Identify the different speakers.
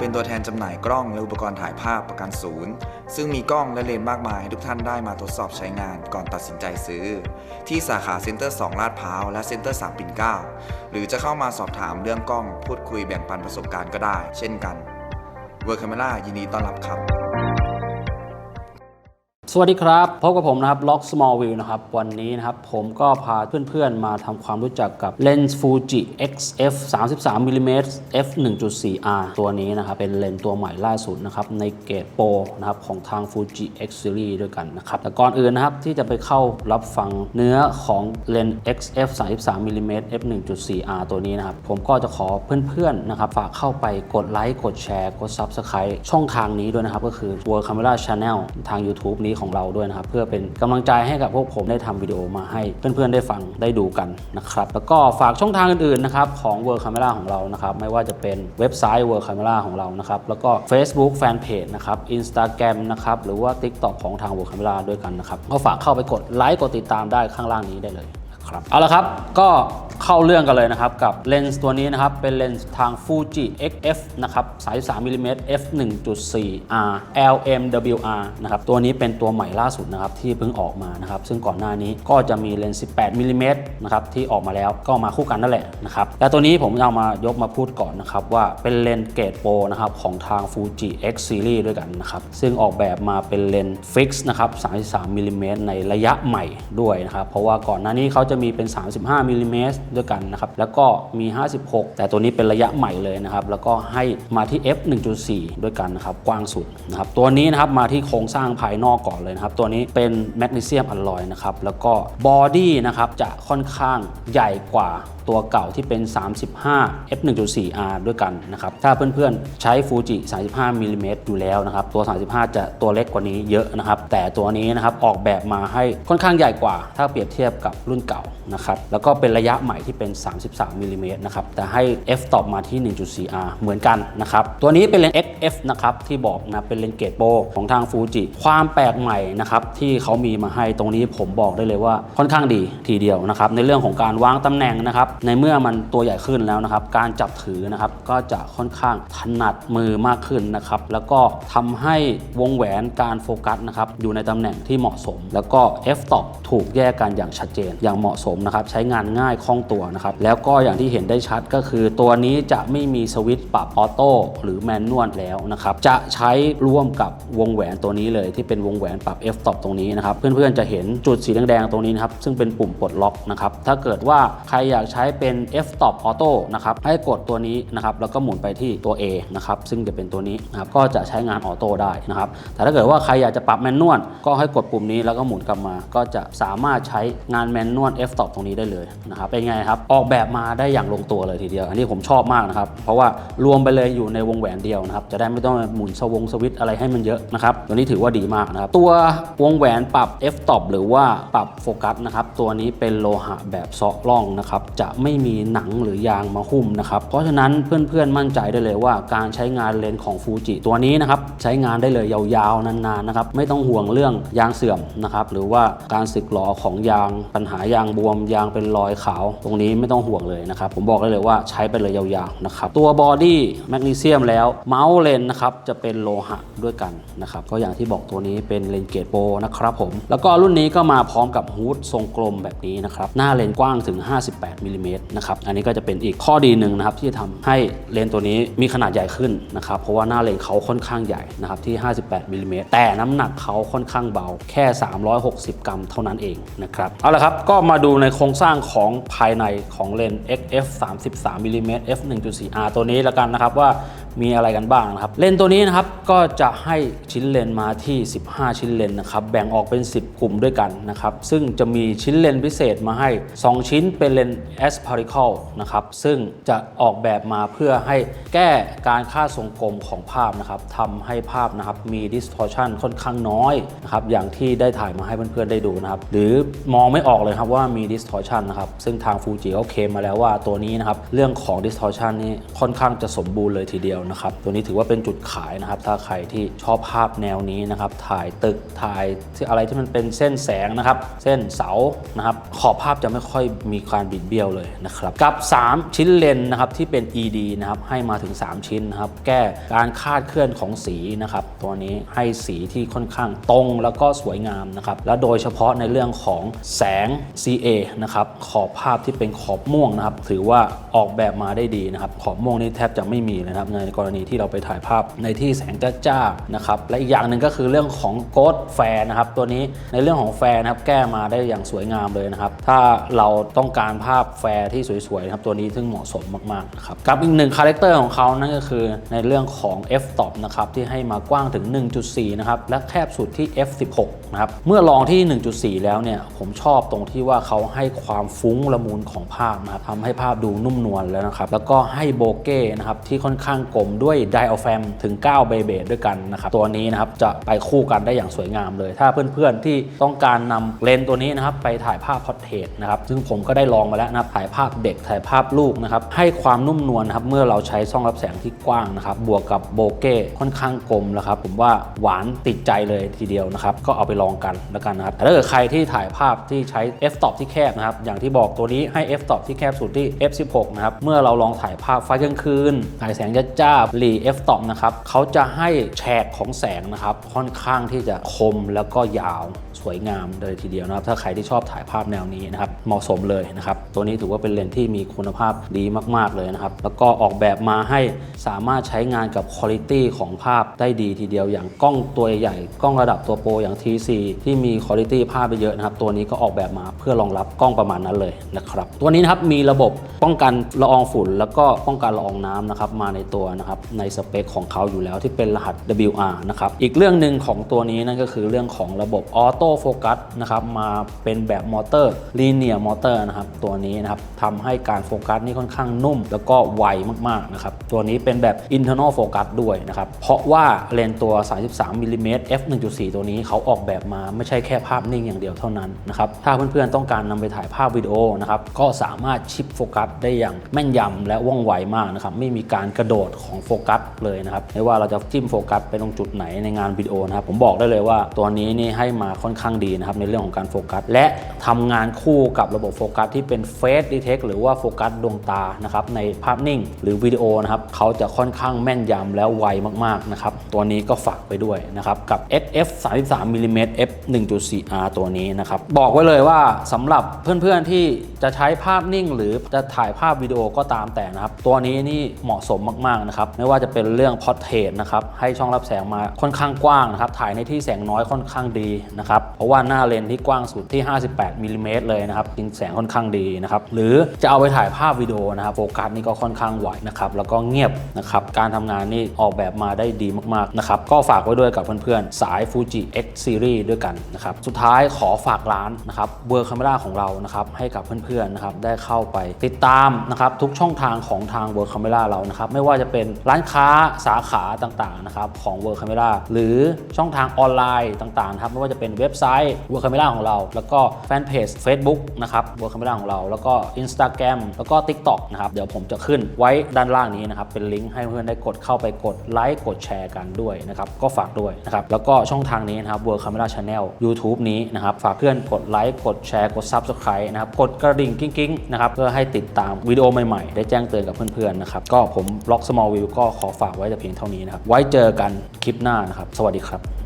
Speaker 1: เป็นตัวแทนจำหน่ายกล้องและอุปกรณ์ถ่ายภาพประกันศูนย์ ซึ่งมีกล้องและเลนส์มากมายให้ทุกท่านได้มาทดสอบใช้งานก่อนตัดสินใจซื้อ ที่สาขาเซ็นเตอร์ 2 ลาดพร้าว และเซ็นเตอร์ 3 ปิ่นเกล้าหรือจะเข้ามาสอบถามเรื่องกล้อง พูดคุยแบ่งปันประสบการณ์ก็ได้ เช่นกันเวอร์ค m มล่ายินดีต้อนรับครับ
Speaker 2: สวัสดีครับ พบกับผมนะครับ Lock Small View นะครับ วันนี้นะครับ ผมก็พาเพื่อนๆ มาทำความรู้จักกับเลนส์ Fuji XF 33 mm f 1.4R ตัวนี้นะครับ เป็นเลนส์ตัวใหม่ล่าสุดนะครับ ในเกรดโปรนะครับ ของทาง Fuji X Series ด้วยกันนะครับ แต่ก่อนอื่นนะครับ ที่จะไปเข้ารับฟังเนื้อของเลนส์ XF 33 mm f 1.4R ตัวนี้นะครับ ผมก็จะขอเพื่อนๆนะครับฝากเข้าไปกดไลค์กดแชร์กด Subscribe ช่องทางนี้ด้วยนะครับก็คือ World Camera Channel ทาง YouTube นี้ของเราด้วยนะครับ เพื่อเป็นกำลังใจให้กับพวกผมได้ทำวิดีโอมาให้เพื่อนๆได้ฟังได้ดูกันนะครับ แล้วก็ฝากช่องทางอื่นๆนะครับของ World Camera ของเรานะครับ ไม่ว่าจะเป็นเว็บไซต์ World Camera ของเรานะครับ แล้วก็ Facebook Fanpage นะครับ Instagram นะครับ หรือว่า TikTok ของทาง World Camera ด้วยกันนะครับ ก็ฝากเข้าไปกดไลค์กดติดตามได้ข้างล่างนี้ได้เลย ครับเอาละครับก็เข้าเรื่องกันเลยนะครับ กับเลนส์ตัวนี้นะครับ เป็นเลนส์ทาง Fuji XF นะครับ33 mm f 1.4 r LMWR นะครับตัวนี้เป็นตัวใหม่ล่าสุดนะครับที่เพิ่งออกมานะครับซึ่งก่อนหน้านี้ก็จะมีเลนส์18 mm นะครับที่ออกมาแล้วก็มาคู่กันนั่นแหละนะครับแต่ตัวนี้ผมจะเอามายกมาพูดก่อนนะครับว่าเป็นเลนส์เกรดโปรนะครับของทาง Fuji X Series ด้วยกันนะครับซึ่งออกแบบมาเป็นเลนส์ฟิกซ์นะครับ33มิลลิเมตรในระยะใหม่ด้วยนะครับเพราะว่าก่อนหน้านี้เขาจะมีเป็น 35มิลลิเมตรด้วยกันนะครับแล้วก็มี 56 แต่ตัวนี้เป็นระยะใหม่เลยนะครับแล้วก็ให้มาที่ f 1.4 ด้วยกันนะครับกว้างสุดนะครับตัวนี้นะครับมาที่โครงสร้างภายนอกก่อนเลยนะครับตัวนี้เป็นแมกนีเซียมอลลอยนะครับแล้วก็บอดี้นะครับจะค่อนข้างใหญ่กว่า ตัวเก่าที่เป็น 35 f 1.4r ด้วยกันนะครับถ้าเพื่อนๆใช้ Fuji 35มิลลิเมตรอยู่แล้วนะครับตัว 35 จะตัวเล็กกว่านี้เยอะนะครับ แต่ตัวนี้นะครับออกแบบมาให้ค่อนข้างใหญ่กว่า ถ้าเปรียบเทียบกับรุ่นเก่านะครับแล้วก็เป็นระยะใหม่ที่เป็น 33มิลลิเมตรนะครับแต่ให้ f ตอบมาที่ 1.4r เหมือนกันนะครับตัวนี้เป็นเลนส์ XF นะครับที่บอกนะเป็นเลนส์เกรดโปรของทาง Fuji ความแปลกใหม่นะครับที่เขามีมาให้ตรงนี้ผมบอกได้เลยว่าค่อนข้างดีทีเดียวนะครับในเรื่องของการวางตำแหน่งนะครับในเมื่อมันตัวใหญ่ขึ้นแล้วนะครับ การจับถือนะครับก็จะค่อนข้างถนัดมือมากขึ้นนะครับ แล้วก็ทำให้วงแหวนการโฟกัสนะครับอยู่ในตำแหน่งที่เหมาะสม แล้วก็ f stop ถูกแยกกันอย่างชัดเจน อย่างเหมาะสมนะครับ ใช้งานง่ายคล่องตัวนะครับ แล้วก็อย่างที่เห็นได้ชัดก็คือตัวนี้จะไม่มีสวิตช์ปรับออโต้หรือแมนนวลแล้วนะครับ จะใช้ร่วมกับวงแหวนตัวนี้เลย ที่เป็นวงแหวนปรับ f stop ตรงนี้นะครับ เพื่อนๆจะเห็นจุดสีแดงๆตรงนี้นะครับซึ่งเป็นปุ่มปลดล็อกนะครับถ้าเกิดว่าใครอยากใช้้เป็น f stop auto นะครับให้กดตัวนี้นะครับแล้วก็หมุนไปที่ตัว A นะครับซึ่งจะเป็นตัวนี้นะครับก็จะใช้งานออโต้ได้นะครับแต่ถ้าเกิดว่าใครอยากจะปรับแมนนวลก็ให้กดปุ่มนี้แล้วก็หมุนกลับมา ก็จะสามารถใช้งานแมนนวล f stop ตรงนี้ได้เลยนะครับเป็นไงครับออกแบบมาได้อย่างลงตัวเลยทีเดียว อันนี้ผมชอบมากนะครับเพราะว่ารวมไปเลยอยู่ในวงแหวนเดียวนะครับจะได้ไม่ต้องหมุนสวงสวิตอะไรให้มันเยอะนะครับตัวนี้ถือว่าดีมากนะครับตัววงแหวนปรับ f stop หรือว่าปรับโฟกัสนะครับตัวนี้เป็นโลหะแบบเซาะร่องนะครับจะไม่มีหนังหรือยางมาหุ้มนะครับเพราะฉะนั้นเพื่อนๆมั่นใจได้เลยว่าการใช้งานเลนส์ของฟูจิตัวนี้นะครับใช้งานได้เลยยาวๆนานๆนะครับไม่ต้องห่วงเรื่องยางเสื่อมนะครับหรือว่าการสึกหรอของยางปัญหายางบวมยางเป็นรอยขาว ตรงนี้ไม่ต้องห่วงเลยนะครับผมบอกได้เลยว่าใช้ไปเลยยาวๆนะครับตัวบอดี้แมกนีเซียมแล้วเมาส์เลนส์นะครับจะเป็นโลหะด้วยกันนะครับก็อย่างที่บอกตัวนี้เป็นเลนส์เกรดโปรนะครับผมแล้วก็รุ่นนี้ก็มาพร้อมกับฮูดทรงกลมแบบนี้นะครับหน้าเลนส์กว้างถึง 58มิลลิเมตรนะครับอันนี้ก็จะเป็นอีกข้อดีหนึ่งนะครับที่จะทำให้เลนส์ตัวนี้มีขนาดใหญ่ขึ้นนะครับเพราะว่าหน้าเลนส์เขาค่อนข้างใหญ่นะครับที่ 58มิลลิเมตรแต่น้ำหนักเขาค่อนข้างเบาแค่ 360 กรัมเท่านั้นเองนะครับเอาละครับก็มาดูในโครงสร้างของภายในของเลนส์ XF 33มิลลิเมตร f 1.4r ตัวนี้แล้วกันนะครับว่า มีอะไรกันบ้างนะครับ เลนส์ตัวนี้นะครับก็จะให้ชิ้นเลนมาที่ 15 ชิ้นเลนนะครับแบ่งออกเป็น 10 กลุ่มด้วยกันนะครับซึ่งจะมีชิ้นเลนพิเศษมาให้ 2 ชิ้นเป็นเลนส์ aspherical นะครับซึ่งจะออกแบบมาเพื่อให้แก้การค่าทรงกลมของภาพนะครับทำให้ภาพนะครับมี distortion ค่อนข้างน้อยนะครับอย่างที่ได้ถ่ายมาให้เพื่อนๆได้ดูนะครับหรือมองไม่ออกเลยครับว่ามี distortion นะครับซึ่งทางฟูจิเขาเคลมมาแล้วว่าตัวนี้นะครับเรื่องของ distortion นี่ค่อนข้างจะสมบูรณ์เลยทีเดียวยวนะครับตัวนี้ถือว่าเป็นจุดขายนะครับ ถ้าใครที่ชอบภาพแนวนี้นะครับ ถ่ายตึกถ่ายที่อะไรที่มันเป็นเส้นแสงนะครับ เส้นเสานะครับ ขอบภาพจะไม่ค่อยมีการบิดเบี้ยวเลยนะครับกับ 3 ชิ้นเลนส์นะครับที่เป็น ED นะครับให้มาถึง 3 ชิ้นนะครับ แก้การคาดเคลื่อนของสีนะครับ ตัวนี้ให้สีที่ค่อนข้างตรงแล้วก็สวยงามนะครับ และโดยเฉพาะในเรื่องของแสง CA นะครับ ขอบภาพที่เป็นขอบม่วงนะครับ ถือว่าออกแบบมาได้ดีนะครับ ขอบม่วงนี่แทบจะไม่มีเลยนะครับในกรณีที่เราไปถ่ายภาพในที่แสงจ้าๆนะครับและอีกอย่างหนึ่งก็คือเรื่องของโกดแฟร์นะครับตัวนี้ในเรื่องของแฟร์นะครับแก้มาได้อย่างสวยงามเลยนะครับถ้าเราต้องการภาพแฟร์ที่สวยๆนะครับตัวนี้ซึ่งเหมาะสมมากๆครับกับอีกหนึ่งคาแรคเตอร์ของเขานั่นก็คือในเรื่องของ f stop นะครับที่ให้มากว้างถึง 1.4 นะครับและแคบสุดที่ f 16 นะครับเมื่อลองที่ 1.4 แล้วเนี่ยผมชอบตรงที่ว่าเขาให้ความฟุ้งละมุนของภาพนะครับทำให้ภาพดูนุ่มนวลแล้วนะครับแล้วก็ให้โบเก้นะครับที่ค่อนข้างกมด้วยไดอะแฟมถึง 9 เบเบดด้วยกันนะครับตัวนี้นะครับจะไปคู่กันได้อย่างสวยงามเลย ถ้าเพื่อนๆที่ต้องการนำเลนส์ตัวนี้นะครับไปถ่ายภาพพอร์เทรตนะครับซึ่งผมก็ได้ลองมาแล้วนะถ่ายภาพเด็กถ่ายภาพลูกนะครับให้ความนุ่มนวลนะครับเมื่อเราใช้ช่องรับแสงที่กว้างนะครับบวกกับโบเก้ค่อนข้างกลมนะครับผมว่าหวานติดใจเลยทีเดียวนะครับก็เอาไปลองกันแล้วกันนะครับแต่ถ้าเกิดใครที่ถ่ายภาพที่ใช้ f stop ที่แคบนะครับอย่างที่บอกตัวนี้ให้ f stop ที่แคบสุดที่ f 16 นะครับเมื่อเราลองถ่ายภาพไฟกลางคืนถ่ายแสงจ้าๆหลี f stop นะครับเขาจะให้แฉกของแสงนะครับค่อนข้างที่จะคมแล้วก็ยาว สวยงามเลยทีเดียวนะครับ ถ้าใครที่ชอบถ่ายภาพแนวนี้นะครับ เหมาะสมเลยนะครับ ตัวนี้ถือว่าเป็นเลนส์ที่มีคุณภาพดีมาก ๆ เลยนะครับ แล้วก็ออกแบบมาให้สามารถใช้งานกับคุณภาพของภาพได้ดีทีเดียว อย่างกล้องตัวใหญ่กล้องระดับตัวโปรอย่าง TC ที่มีคุณภาพภาพไปเยอะนะครับ ตัวนี้ก็ออกแบบมาเพื่อรองรับกล้องประมาณนั้นเลยนะครับ ตัวนี้นะครับมีระบบป้องกันละอองฝุ่น แล้วก็ป้องกันละอองน้ำนะครับมาในตัวนะครับในสเปคของเขาอยู่แล้วที่เป็นรหัส WR นะครับอีกเรื่องหนึ่งของตัวนี้นั่นก็คือเรื่องของระบบออโต้โฟกัสนะครับมาเป็นแบบมอเตอร์ลีเนียมอเตอร์นะครับตัวนี้นะครับทำให้การโฟกัสนี่ค่อนข้างนุ่ม แล้วก็ไวมากๆนะครับตัวนี้เป็นแบบ internal focus ด้วยนะครับเพราะว่าเลนตัว33มิลลิเมตร f 1.4 ตัวนี้เขาออกแบบมาไม่ใช่แค่ภาพนิ่งอย่างเดียวเท่านั้นนะครับถ้าเพื่อนๆต้องการนำไปถ่ายภาพวิดีโอนะครับก็สามารถชิปโฟกัสได้อย่างแม่นยำและว่องไวมากนะครับไม่มีการกระโดดของโฟกัสเลยนะครับไม่ว่าเราจะจิ้มโฟกัสไปตรงจุดไหนในงานวิดีโอนะครับผมบอกได้เลยว่าตัวนี้นี่ให้มาค่อนข้างดีนะครับในเรื่องของการโฟกัส และทำงานคู่กับระบบโฟกัสที่เป็นเฟสดีเทคหรือว่าโฟกัสดวงตานะครับในภาพนิ่ง หรือวิดีโอนะครับเขาจะค่อนข้างแม่นยำและไวมากๆนะครับตัวนี้ก็ฝากไปด้วยนะครับกับ XF 33 mm f 1.4R ตัวนี้นะครับบอกไว้เลยว่าสำหรับเพื่อนๆที่จะใช้ภาพนิ่ง หรือจะถ่ายภาพวิดีโอก็ตามแต่นะครับตัวนี้นี่เหมาะสมมากๆนะครับไม่ว่าจะเป็นเรื่องพอร์เทรตนะครับให้ช่องรับแสงมาค่อนข้างกว้างนะครับถ่ายในที่แสงน้อยค่อนข้างดีนะครับเพราะว่าหน้าเลนที่กว้างสุดที่ 58มิลลิเมตรเลยนะครับกินแสงค่อนข้างดีนะครับหรือจะเอาไปถ่ายภาพวิดีโอนะครับโฟกัสนี่ก็ค่อนข้างไหวนะครับแล้วก็เงียบนะครับการทำงานนี่ออกแบบมาได้ดีมากๆนะครับก็ฝากไว้ด้วยกับเพื่อนๆ สาย Fuji X Series ด้วยกันนะครับสุดท้ายขอฝากร้านนะครับเบอร์คาเมราของเรานะครับให้กับเพื่อนๆนะครับได้เข้าไปติดตามนะครับทุกช่องทางของทางเบอร์คาเมราเรานะครับไม่ว่าจะเป็นร้านค้าสาขาต่างๆนะครับของเบอร์คาเมราหรือช่องทางออนไลน์ต่างๆครับไม่ว่าจะเป็นเว็บไซต์เบอร์คาเมราของเรา แล้วก็แฟนเพจ Facebook นะครับเบอร์คาเมราของเรา แล้วก็ Instagram แล้วก็ TikTok นะครับ เดี๋ยวผมจะขึ้นไว้ด้านล่างนี้นะครับ เป็นลิงก์ให้เพื่อนได้กดเข้าไปกดไลค์กดแชร์กันด้วยนะครับ ก็ฝากด้วยนะครับ แล้วก็ช่องทางนี้นะครับ World Camera Channel YouTube นี้นะครับ ฝากเพื่อนกดไลค์กดแชร์กด Subscribe นะครับ กดกระดิ่งกิ้งๆนะครับเพื่อให้ติดตามวิดีโอใหม่ๆ ได้แจ้งเตือนกับเพื่อนๆนะครับก็ผม Block Small View ก็ขอฝากไว้แต่เพียงเท่านี้นะครับไว้เจอกันคลิปหน้านะครับ สวัสดีครับ